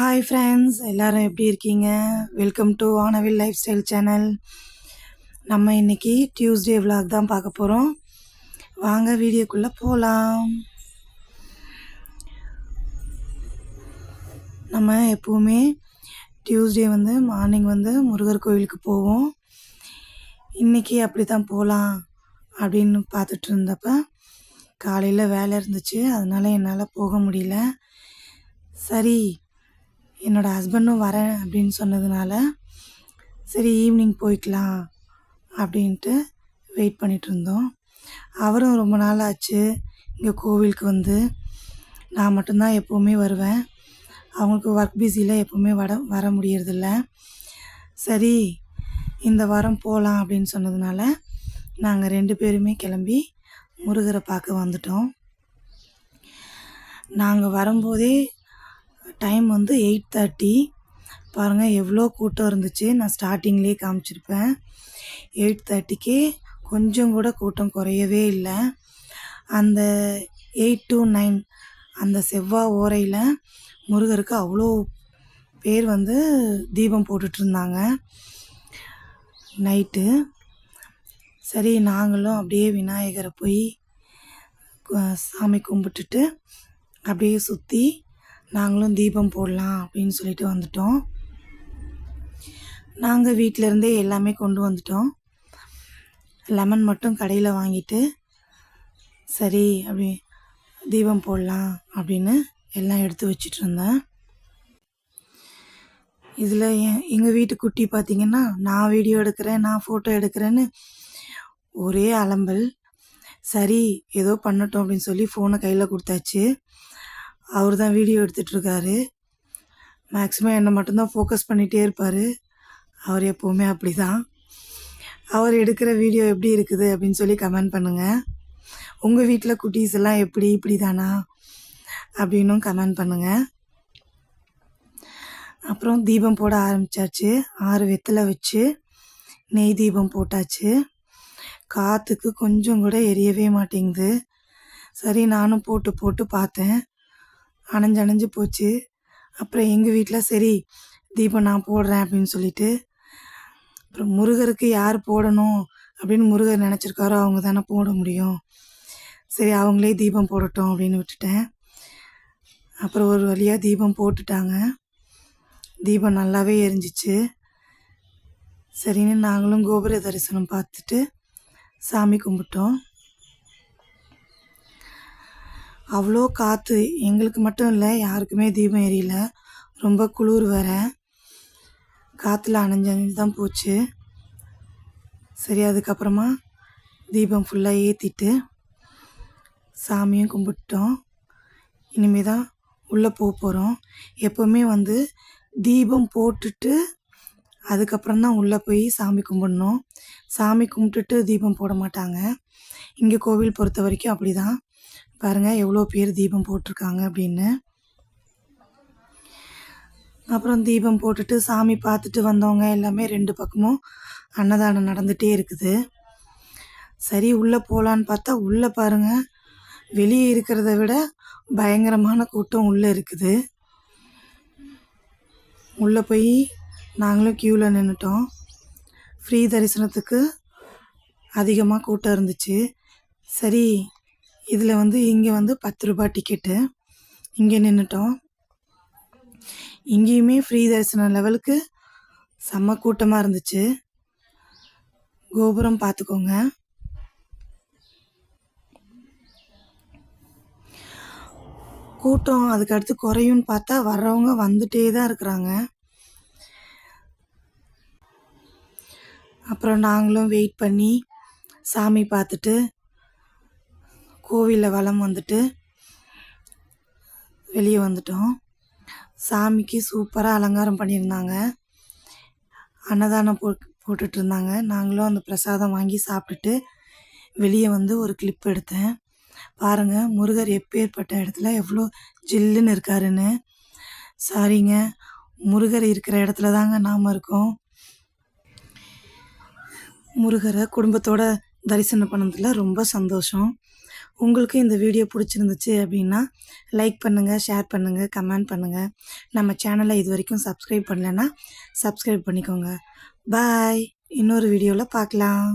Hi friends எல்லோரும் எப்படி இருக்கீங்க? வெல்கம் டு ஆனவில் லைஃப் ஸ்டைல் சேனல் நம்ம இன்றைக்கி டியூஸ்டே விலாக் தான் பார்க்க போகிறோம் வாங்க வீடியோக்குள்ளே போகலாம் நம்ம எப்போவுமே டியூஸ்டே வந்து மார்னிங் வந்து முருகர் கோவிலுக்கு போவோம். இன்றைக்கி அப்படி தான் போகலாம் அப்படின்னு பார்த்துட்டு இருந்தப்ப காலையில் வேலை இருந்துச்சு. அதனால் என்னால் போக முடியல. சரி என்னோடய ஹஸ்பண்டும் வரேன் அப்படின்னு சொன்னதுனால சரி ஈவினிங் போய்க்கலாம் அப்படின்ட்டு வெயிட் பண்ணிகிட்ருந்தோம் இருந்தோம். அவரும் ரொம்ப நாள் ஆச்சு இங்கே கோவிலுக்கு வந்து. நான் மட்டும்தான் எப்போவுமே வருவேன். அவங்களுக்கு ஒர்க் பிஸியில் எப்போவுமே வர வர முடியறதில்ல. சரி இந்த வாரம் போகலாம் அப்படின்னு சொன்னதுனால நாங்கள் ரெண்டு பேருமே கிளம்பி முருகரை பார்க்க வந்துட்டோம். நாங்கள் வரும்போதே டைம் வந்து எயிட் தேர்ட்டி பாருங்கள் எவ்வளோ கூட்டம் இருந்துச்சு. நான் ஸ்டார்டிங்லேயே காமிச்சிருப்பேன். எயிட் தேர்ட்டிக்கு கொஞ்சம் கூட கூட்டம் குறையவே இல்லை. அந்த எயிட் டு நைன் அந்த செவ்வாய் ஓரையில் முருகருக்கு அவ்வளோ பேர் வந்து தீபம் போட்டுட்டு இருந்தாங்க. நைட்டு சரி நாங்களும் அப்படியே விநாயகரை போய் சாமி கும்பிட்டுட்டு அப்படியே சுற்றி நாங்களும் தீபம் போடலாம் அப்படின்னு சொல்லிட்டு வந்துட்டோம். நாங்கள் வீட்டிலருந்தே எல்லாமே கொண்டு வந்துட்டோம். லெமன் மட்டும் கடையில் வாங்கிட்டு சரி அப்படி தீபம் போடலாம் அப்படின்னு எல்லாம் எடுத்து வச்சிட்டு இருந்தேன். இதில் என் எங்கள் வீட்டு குட்டி பார்த்தீங்கன்னா நான் வீடியோ எடுக்கிறேன் நான் ஃபோட்டோ எடுக்கிறேன்னு ஒரே அலம்பல். சரி ஏதோ பண்ணட்டும் அப்படின்னு சொல்லி ஃபோனை கையில் கொடுத்தாச்சு. அவர் தான் வீடியோ எடுத்துகிட்ருக்காரு மேக்ஸிமம் என்னை மட்டும்தான் ஃபோக்கஸ் பண்ணிகிட்டே இருப்பார். அவர் எப்போவுமே அப்படி தான் அவர் எடுக்கிற வீடியோ எப்படி இருக்குது அப்படின்னு சொல்லி கமெண்ட் பண்ணுங்கள் உங்கள் வீட்டில் குட்டீஸ் எல்லாம் எப்படி இப்படி தானா அப்படின்னும் கமெண்ட் பண்ணுங்கள் அப்புறம் தீபம் போட ஆரம்பித்தாச்சு ஆறு வெத்தலை வச்சு நெய் தீபம் போட்டாச்சு. காற்றுக்கு கொஞ்சம் கூட எரியவே மாட்டேங்குது. சரி நானும் போட்டு போட்டு பார்த்தேன். அணைஞ்சு அணைஞ்சு போச்சு. அப்புறம் எங்கள் வீட்டில் சரி தீபம் நான் போடுறேன் அப்படின்னு சொல்லிட்டு அப்புறம் முருகருக்கு யார் போடணும் அப்படின்னு முருகர் நினச்சிருக்காரோ அவங்க தானே போட முடியும். சரி அவங்களே தீபம் போடட்டும் அப்படின்னு விட்டுட்டேன். அப்புறம் ஒரு வழியாக தீபம் போட்டுட்டாங்க. தீபம் நல்லாவே எரிஞ்சிச்சு. சரின்னு நாங்களும் கோபுர தரிசனம் பார்த்துட்டு சாமி கும்பிட்டோம். அவ்வளோ காற்று எங்களுக்கு மட்டும் இல்லை யாருக்குமே தீபம் எரியல. ரொம்ப குளிர் வேற. காற்றுல அணைஞ்சு அணைஞ்சு தான் போச்சு. சரி அதுக்கப்புறமா தீபம் ஃபுல்லாக ஏற்றிட்டு சாமியும் கும்பிட்டோம். இனிமே தான் உள்ளே போக போகிறோம் எப்போவுமே வந்து தீபம் போட்டுட்டு அதுக்கப்புறம் தான் உள்ளே போய் சாமி கும்பிடணும். சாமி கும்பிட்டுட்டு தீபம் போட மாட்டாங்க. இங்கே கோவில் பொறுத்த வரைக்கும் அப்படி தான் பாருங்கள் எவ்வளோ பேர் தீபம் போட்டிருக்காங்க அப்படின்னு. அப்புறம் தீபம் போட்டுட்டு சாமி பார்த்துட்டு வந்தவங்க எல்லாமே ரெண்டு பக்கமும் அன்னதானம் நடந்துகிட்டே இருக்குது. சரி உள்ளே போகலான்னு பார்த்தா உள்ளே பாருங்கள் வெளியே இருக்கிறத விட பயங்கரமான கூட்டம் உள்ளே இருக்குது. உள்ளே போய் நாங்களும் க்யூவில் நின்றுட்டோம் ஃப்ரீ தரிசனத்துக்கு அதிகமாக கூட்டம் இருந்துச்சு. சரி இதில் வந்து இங்கே வந்து பத்து ரூபாய் டிக்கெட்டு இங்கே நின்றுட்டோம் இங்கேயுமே ஃப்ரீ தரிசனம் லெவலுக்கு செம்ம கூட்டமாக இருந்துச்சு. கோபுரம் பார்த்துக்கோங்க கூட்டம் அதுக்கு அடுத்து குறையும்னு பார்த்தா வர்றவங்க வந்துட்டே தான் இருக்கிறாங்க. அப்புறம் நாங்களும் வெயிட் பண்ணி சாமி பார்த்துட்டு கோவிலில் வலம் வந்துட்டு வெளியே வந்துட்டோம். சாமிக்கு சூப்பராக அலங்காரம் பண்ணியிருந்தாங்க. அன்னதானம் போ போட்டுட்டு இருந்தாங்க நாங்களும் அந்த பிரசாதம் வாங்கி சாப்பிட்டுட்டு வெளியே வந்து ஒரு கிளிப் எடுத்தேன். பாருங்கள் முருகர் எப்பேற்பட்ட இடத்துல எவ்வளோ ஜில்லுன்னு இருக்காருன்னு. சாரிங்க முருகர் இருக்கிற இடத்துல தாங்க நாம் இருக்கோம். முருகரை குடும்பத்தோட தரிசனம் பண்ணதில் ரொம்ப சந்தோஷம். உங்களுக்கு இந்த வீடியோ பிடிச்சிருந்துச்சு அப்படின்னா லைக் பண்ணுங்கள் ஷேர் பண்ணுங்கள் கமெண்ட் பண்ணுங்கள் நம்ம சேனலை இது வரைக்கும் சப்ஸ்கிரைப் பண்ணலைன்னா சப்ஸ்கிரைப் பண்ணிக்கோங்க. பாய் இன்னொரு வீடியோவில் பார்க்கலாம்.